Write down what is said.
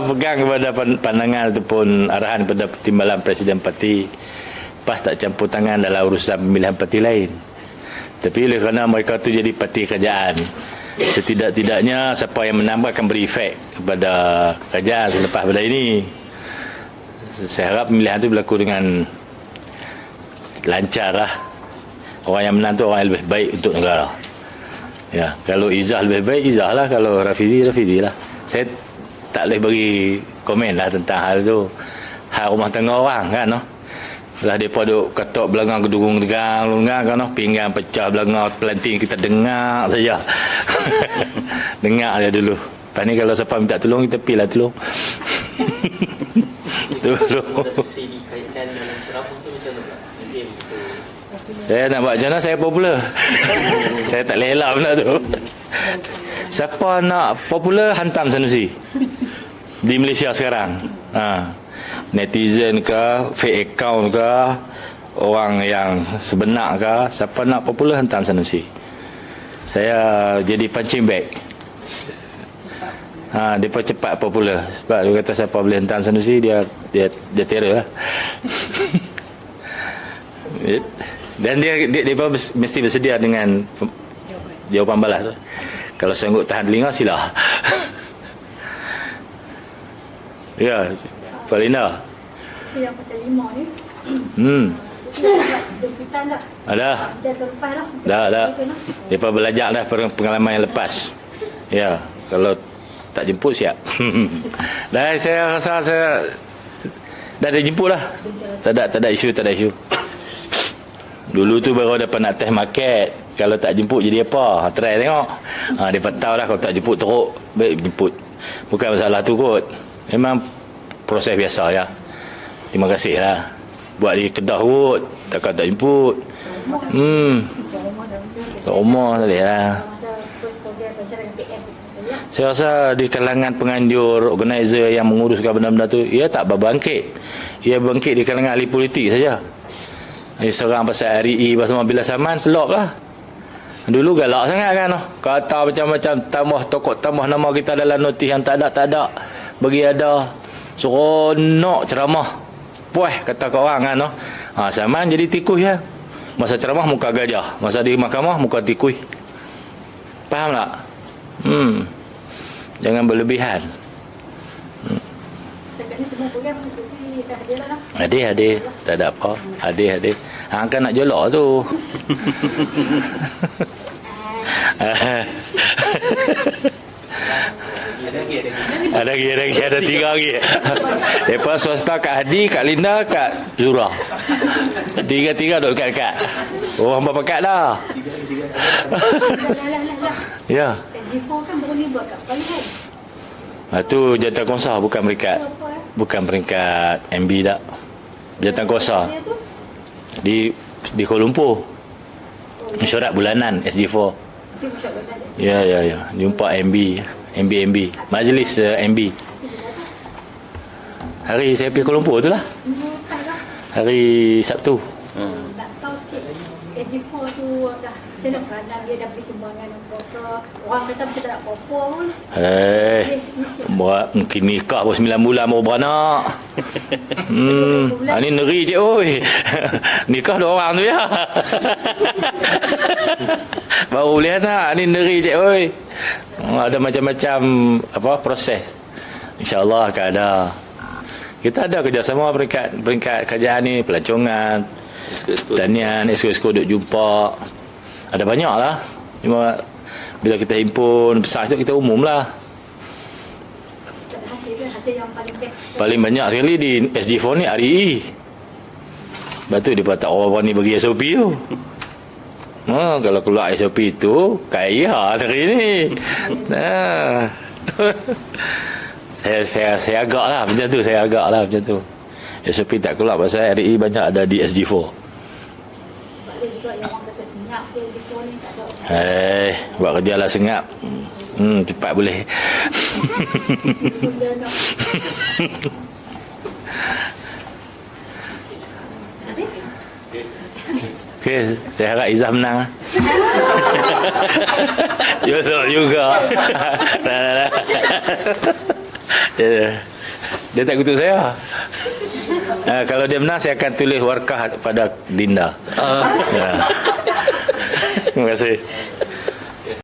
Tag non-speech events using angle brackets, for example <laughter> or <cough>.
Pegang kepada pandangan ataupun arahan kepada timbalan Presiden Parti PAS tak campur tangan dalam urusan pemilihan parti lain. Tapi oleh kerana mereka tu jadi parti kerajaan, setidak-tidaknya siapa yang menambah akan beri efek kepada kerajaan selepas pada ini. Saya harap pemilihan itu berlaku dengan lancar lah. Orang yang menang tu orang yang lebih baik untuk negara. Ya, kalau Izzah lebih baik, Izzah lah. Kalau Rafizi, Rafizi lah. Saya tak boleh bagi komen lah tentang hal tu. Hal rumah tangga orang kan, no? Lah depa duk ketok belakang gedung tegang lungang kan, no? pinggang pecah belakang pelanting kita dengar saja. <laughs> dengar aja dulu. Lepas ni kalau siapa minta tolong, kita pilih lah tolong. <laughs> tolong. Saya nak buat macam mana saya popular. <laughs> saya tak lelak benda tu. Siapa nak popular hantam Sanusi di Malaysia sekarang. Ha. Netizen ke, fake account ke, orang yang sebenar ke, siapa nak popular hantam Sanusi. Saya jadi punching bag. Ha, dia pun cepat popular sebab dia kata siapa boleh hantam Sanusi dia dia dia terror lah. <laughs> Dan dia dia, dia mesti bersedia dengan jawapan balas. Kalau sanggup tahan telinga sila. ya, Pak Linda. Saya pasal lima ni. Hmm. Jemputan tak? Ada. Dah, dah. Dia belajar dah pengalaman yang lepas. Ya, kalau tak jemput siap. <laughs> Dan saya rasa saya dah ada jemput lah. Tak ada, tak ada isu, tak ada isu. Dulu tu baru dapat nak test market. Kalau tak jemput jadi apa? Ha, try tengok. Ha, dia tahu lah kalau tak jemput teruk. Baik jemput. Bukan masalah tu kot. Memang proses biasa ya. Terima kasih lah. Buat di kedah kot. Takkan tak jemput. Hmm. Tak rumah tadi lah. Saya rasa di kalangan penganjur, organizer yang menguruskan benda-benda tu, ia tak berbangkit. Ia bangkit di kalangan ahli politik saja. Ia serang pasal REE, pasal mobil saman, selop lah. Dulu galak sangat kan. Kata macam-macam, tambah tokok, tambah nama kita dalam notis yang tak ada, tak ada. Bagi ada. Seronok ceramah. Puas kata kau orang kan. Ha, saman jadi tikus ya. Masa ceramah muka gajah. Masa di mahkamah muka tikus. Faham tak? Hmm. Jangan berlebihan. Hadir, hadir. Tak ada apa. Hadir, hadir. Hang kan nak jolok tu. <laughs> ada lagi, ada lagi, ada tiga lagi. Lepas swasta Kak Hadi, Kak Linda, Kak Zura. Tiga-tiga duduk dekat-dekat. Oh, hamba pekat dah. ya. G4 kan baru ni buat kat Pali kan? Ha, tu jantan kuasa bukan peringkat bukan peringkat MB tak. Jantan kuasa. Di di Kuala Lumpur. Mesyuarat bulanan SG4. Ya ya ya. Jumpa MB, MB MB. Majlis uh, MB. Hari saya pergi Kuala Lumpur tu lah. Hari Sabtu. Hmm. Tak tahu sikit. SG4 tu dah macam mana peranan dia dah beri sumbangan apa-apa. Orang kata macam tak nak apa-apa pun. Eh, buat mungkin nikah baru 9 bulan baru beranak. hmm, ha, <laughs> ni neri je oi. <laughs> nikah dua orang tu ya. <laughs> baru boleh anak, ni neri je oi. Ada macam-macam apa proses. InsyaAllah akan ada. Kita ada kerjasama peringkat peringkat kerajaan ni, pelancongan, tanian, esko-esko duk jumpa. Ada banyak lah. Cuma bila kita himpun besar tu kita umum lah. Paling banyak sekali di SG4 ni REE. Lepas tu dia tak orang ni bagi SOP tu. Ha, kalau keluar SOP tu kaya hari ni. Nah. <laughs> saya saya saya agak lah macam tu saya agak lah macam tu. SOP tak keluar pasal REE banyak ada di SG4. Eh, buat kerja lah sengap. Hmm, cepat boleh. <laughs> Okey, saya harap Izzah menang. <laughs> Ya, juga. <laughs> dia, dia tak kutuk saya. Uh, kalau dia menang saya akan tulis warkah pada Dinda. Ah. Ya. Terima kasih.